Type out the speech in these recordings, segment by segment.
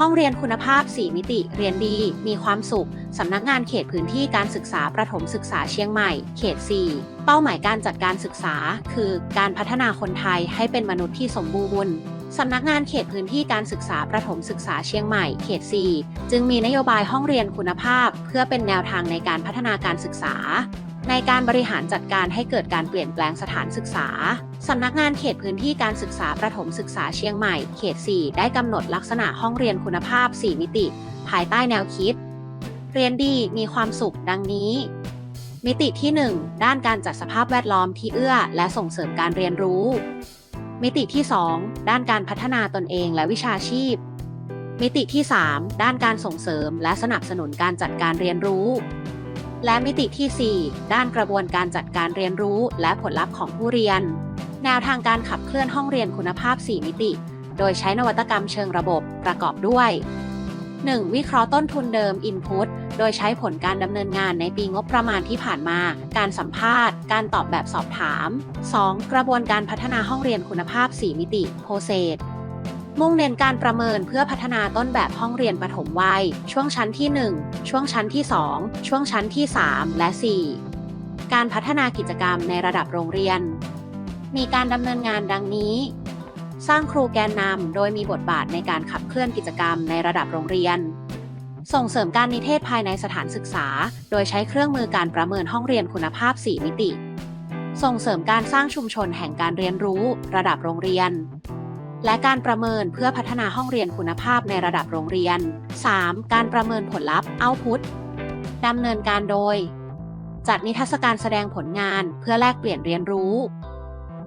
ห้องเรียนคุณภาพ 4 มิติ เรียนดี มีความสุข สำนักงานเขตพื้นที่การศึกษาประถมศึกษาเชียงใหม่ เขต 4 เป้าหมายการจัดการศึกษา คือการพัฒนาคนไทยให้เป็นมนุษย์ที่สมบูรณ์สำนักงานเขตพื้นที่การศึกษาประถมศึกษาเชียงใหม่ เขต 4 จึงมีนโยบายห้องเรียนคุณภาพ เพื่อเป็นแนวทางในการพัฒนาการศึกษา ในการบริหารจัดการให้เกิดการเปลี่ยนแปลงสถานศึกษา สำนักงานเขตพื้นที่การศึกษาประถมศึกษาเชียงใหม่ เขต 4 ได้กำหนดลักษณะห้องเรียนคุณภาพ 4 มิติ ภายใต้แนวคิด เรียนดีมีความสุขดังนี้ มิติที่ 1 ด้านการจัดสภาพแวดล้อมที่เอื้อ และส่งเสริมการเรียนรู้ มิติที่ 2 ด้านการพัฒนาตนเองและวิชาชีพ มิติที่ 3 ด้านการส่งเสริม และสนับสนุนการจัดการเรียนรู้ และมิติที่ 4 ด้านกระบวนการจัดการเรียนรู้และผลลัพธ์ของผู้เรียน แนวทางการขับเคลื่อนห้องเรียนคุณภาพ 4 มิติ โดยใช้นวัตกรรมเชิงระบบประกอบด้วย 1. วิเคราะห์ต้นทุนเดิม Input โดยใช้ผลการดำเนินงานในปีงบประมาณที่ผ่านมา การสัมภาษณ์ การตอบแบบสอบถาม 2. กระบวนการพัฒนาห้องเรียนคุณภาพ 4 มิติ p r o c e s มุ่งเน้นการประเมินเพื่อพัฒนาต้นแบบห้องเรียนปฐมวัย ช่วงชั้นที่ 1 ช่วงชั้นที่ 2 ช่วงชั้นที่ 3 และ 4 การพัฒนากิจกรรมในระดับโรงเรียน มีการดำเนินงานดังนี้ สร้างครูแกนนำโดยมีบทบาทในการขับเคลื่อนกิจกรรมในระดับโรงเรียน ส่งเสริมการนิเทศภายในสถานศึกษา โดยใช้เครื่องมือการประเมินห้องเรียนคุณภาพ 4 มิติ ส่งเสริมการสร้างชุมชนแห่งการเรียนรู้ ระดับโรงเรียน และการประเมินเพื่อพัฒนาห้องเรียนคุณภาพในระดับโรงเรียน 3. การประเมินผลลัพธ์ Output ดำเนินการโดย จัดนิทรรศการแสดงผลงานเพื่อแลกเปลี่ยนเรียนรู้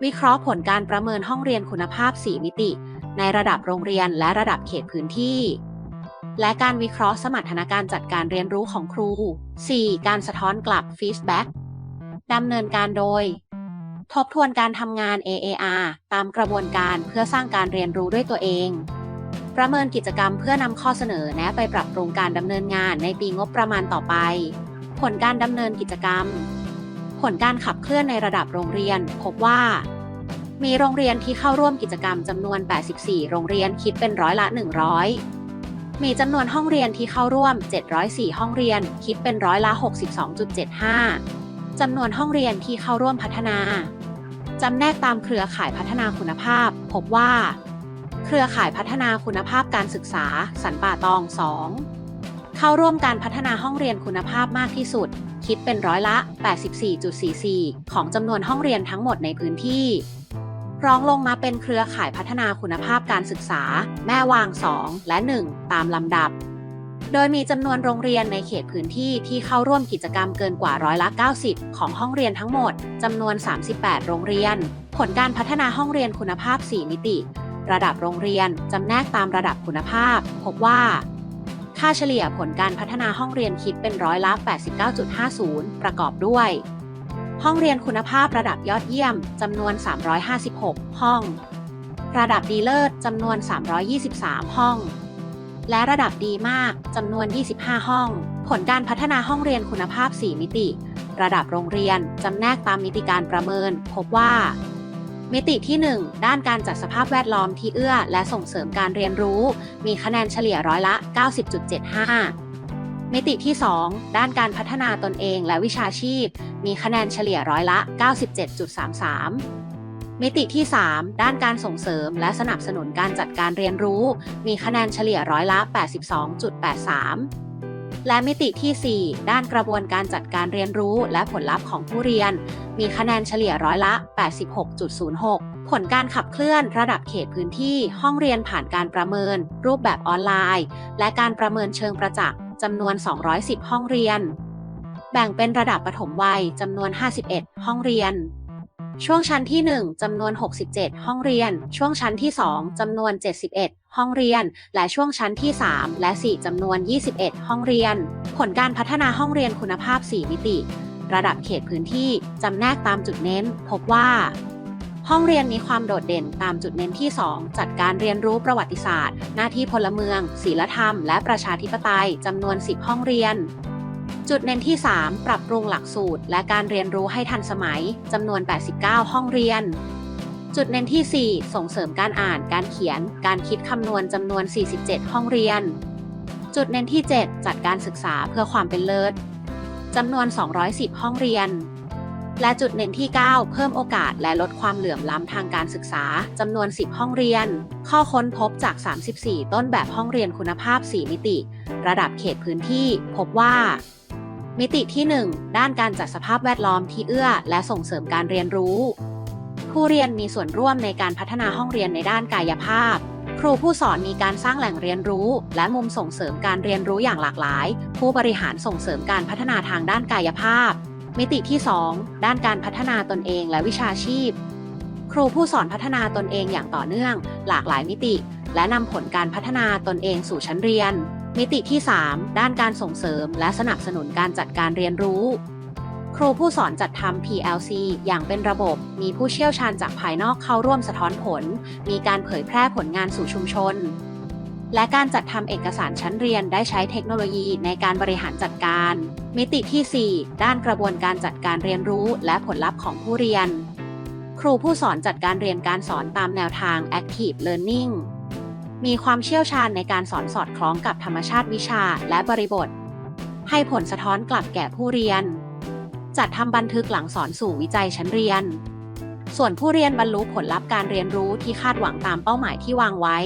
วิเคราะห์ผลการประเมินห้องเรียนคุณภาพ 4 มิติ ในระดับโรงเรียนและระดับเขตพื้นที่ และการวิเคราะห์สมรรถนะการจัดการเรียนรู้ของครู 4. การสะท้อนกลับ Feedback ดำเนินการโดย ทบทวนการทำงาน AAR ตามกระบวนการเพื่อสร้างการเรียนรู้ด้วยตัวเอง ประเมินกิจกรรมเพื่อนำข้อเสนอแนะไปปรับปรุงการดำเนินงานในปีงบประมาณต่อไป ผลการดำเนินกิจกรรม ผลการขับเคลื่อนในระดับโรงเรียน พบว่า มีโรงเรียนที่เข้าร่วมกิจกรรมจำนวน 84 โรงเรียนคิดเป็นร้อยละ 100 มีจำนวนห้องเรียนที่เข้าร่วม 704 ห้องเรียนคิดเป็นร้อยละ 62.75จำนวนห้องเรียนที่เข้าร่วมพัฒนา จำแนกตามเครือข่ายพัฒนาคุณภาพ พบว่า เครือข่ายพัฒนาคุณภาพการศึกษา สันป่าตอง 2 เข้าร่วมการพัฒนาห้องเรียนคุณภาพมากที่สุด คิดเป็นร้อยละ 84.44 ของจำนวนห้องเรียนทั้งหมดในพื้นที่ รองลงมาเป็นเครือข่ายพัฒนาคุณภาพการศึกษา แม่วาง 2 และ 1 ตามลำดับ โดยมีจำนวนโรงเรียนในเขตพื้นที่ที่เข้าร่วมกิจกรรมเกินกว่าร้อยละ90 ของห้องเรียนทั้งหมดจำนวน 38 โรงเรียน ผลการพัฒนาห้องเรียนคุณภาพ 4 มิติ ระดับโรงเรียนจำแนกตามระดับคุณภาพ พบว่าค่าเฉลี่ยผลการพัฒนาห้องเรียนคิดเป็นร้อยละ 89.50 ประกอบด้วย ห้องเรียนคุณภาพระดับยอดเยี่ยมจำนวน 356 ห้อง ระดับดีเลิศจำนวน 323 ห้อง และระดับดีมากจำนวน 25 ห้อง ผลการพัฒนาห้องเรียนคุณภาพ 4 มิติ ระดับโรงเรียนจำแนกตามมิติการประเมิน พบว่า มิติที่ 1 ด้านการจัดสภาพแวดล้อมที่เอื้อ และส่งเสริมการเรียนรู้ มีคะแนนเฉลี่ยร้อยละ 90.75 มิติที่ 2 ด้านการพัฒนาตนเองและวิชาชีพ มีคะแนนเฉลี่ยร้อยละ 97.33 มิติที่ 3 ด้านการส่งเสริม และสนับสนุนการจัดการเรียนรู้ มีคะแนนเฉลี่ยร้อยละ 82.83 และมิติที่ 4 ด้านกระบวนการจัดการเรียนรู้และผลลัพธ์ของผู้เรียน มีคะแนนเฉลี่ยร้อยละ 86.06 ผลการขับเคลื่อนระดับเขตพื้นที่ห้องเรียนผ่านการประเมิน รูปแบบออนไลน์ และการประเมินเชิงประจักษ์จำนวน 210 ห้องเรียน แบ่งเป็นระดับปฐมวัยจำนวน 51 ห้องเรียน ช่วงชั้นที่ 1จำนวน 67 ห้องเรียน ช่วงชั้นที่ 2จำนวน 71 ห้องเรียน และช่วงชั้นที่ 3 และ 4จำนวน 21 ห้องเรียน ผลการพัฒนาห้องเรียนคุณภาพ 4 มิติ ระดับเขตพื้นที่จำแนกตามจุดเน้น พบว่า ห้องเรียนมีความโดดเด่นตามจุดเน้นที่ 2 จัดการเรียนรู้ประวัติศาสตร์ หน้าที่พลเมืองศีลธรรม และประชาธิปไตยจำนวน 10 ห้องเรียน จุดเน้นที่ 3 ปรับปรุงหลักสูตร และการเรียนรู้ให้ทันสมัยจำนวน 89 ห้องเรียน จุดเน้นที่ 4 ส่งเสริมการอ่าน การเขียน การคิดคำนวณจำนวน 47 ห้องเรียน จุดเน้นที่ 7 จัดการศึกษาเพื่อความเป็นเลิศจำนวน 210 ห้องเรียน และจุดเน้นที่ 9 เพิ่มโอกาสและลดความเหลื่อมล้ำทางการศึกษาจำนวน 10 ห้องเรียน ข้อค้นพบจาก 34 ต้นแบบห้องเรียนคุณภาพ 4 มิติ ระดับเขตพื้นที่ พบว่า มิติที่ 1 ด้านการจัดสภาพแวดล้อมที่เอื้อ และส่งเสริมการเรียนรู้ ผู้เรียนมีส่วนร่วมในการพัฒนาห้องเรียนในด้านกายภาพ ครูผู้สอนมีการสร้างแหล่งเรียนรู้ และมุมส่งเสริมการเรียนรู้อย่างหลากหลาย ผู้บริหารส่งเสริมการพัฒนาทางด้านกายภาพ มิติที่ 2 ด้านการพัฒนาตนเองและวิชาชีพ ครูผู้สอนพัฒนาตนเองอย่างต่อเนื่อง หลากหลายมิติ และนำผลการพัฒนาตนเองสู่ชั้นเรียน มิติที่ 3 ด้านการส่งเสริม และสนับสนุนการจัดการเรียนรู้ ครูผู้สอนจัดทำ PLC อย่างเป็นระบบ มีผู้เชี่ยวชาญจากภายนอกเข้าร่วมสะท้อนผล มีการเผยแพร่ผลงานสู่ชุมชน และการจัดทำเอกสารชั้นเรียนได้ใช้เทคโนโลยีในการบริหารจัดการ มิติที่ 4 ด้านกระบวนการจัดการเรียนรู้ และผลลัพธ์ของผู้เรียน ครูผู้สอนจัดการเรียนการสอนตามแนวทาง Active Learning มีความเชี่ยวชาญในการสอนสอดคล้องกับธรรมชาติวิชาและบริบท ให้ผลสะท้อนกลับแก่ผู้เรียน จัดทำบันทึกหลังสอนสู่วิจัยชั้นเรียน ส่วนผู้เรียนบรรลุผลลัพธ์การเรียนรู้ที่คาดหวังตามเป้าหมายที่วางไว้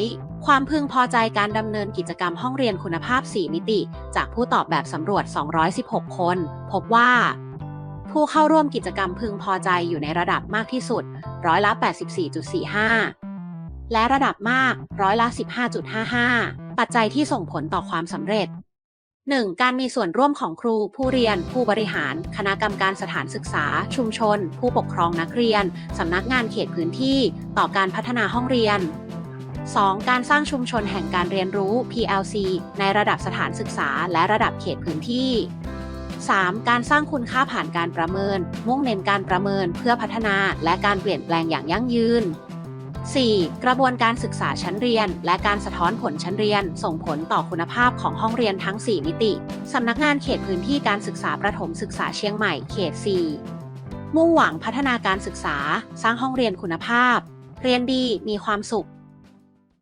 ความพึงพอใจการดำเนินกิจกรรมห้องเรียนคุณภาพ 4 มิติ จากผู้ตอบแบบสำรวจ 216 คน พบว่า ผู้เข้าร่วมกิจกรรมพึงพอใจอยู่ในระดับมากที่สุดร้อยละ 84.45 และระดับมากร้อยละ 15.55 ปัจจัยที่ส่งผลต่อความสำเร็จ 1. การมีส่วนร่วมของครู ผู้เรียน ผู้บริหาร คณะกรรมการสถานศึกษา ชุมชน ผู้ปกครองนักเรียน สำนักงานเขตพื้นที่ ต่อการพัฒนาห้องเรียน 2. การสร้างชุมชนแห่งการเรียนรู้ PLC ในระดับสถานศึกษา และระดับเขตพื้นที่ 3. การสร้างคุณค่าผ่านการประเมิน มุ่งเน้นการประเมินเพื่อพัฒนาและการเปลี่ยนแปลงอย่างยั่งยืน 4. กระบวนการศึกษาชั้นเรียน และการสะท้อนผลชั้นเรียน ส่งผลต่อคุณภาพของห้องเรียนทั้ง 4 มิติ สำนักงานเขตพื้นที่การศึกษาประถมศึกษาเชียงใหม่เขต 4 มุ่งหวังพัฒนาการศึกษา สร้างห้องเรียนคุณภาพ เรียนดีมีความสุข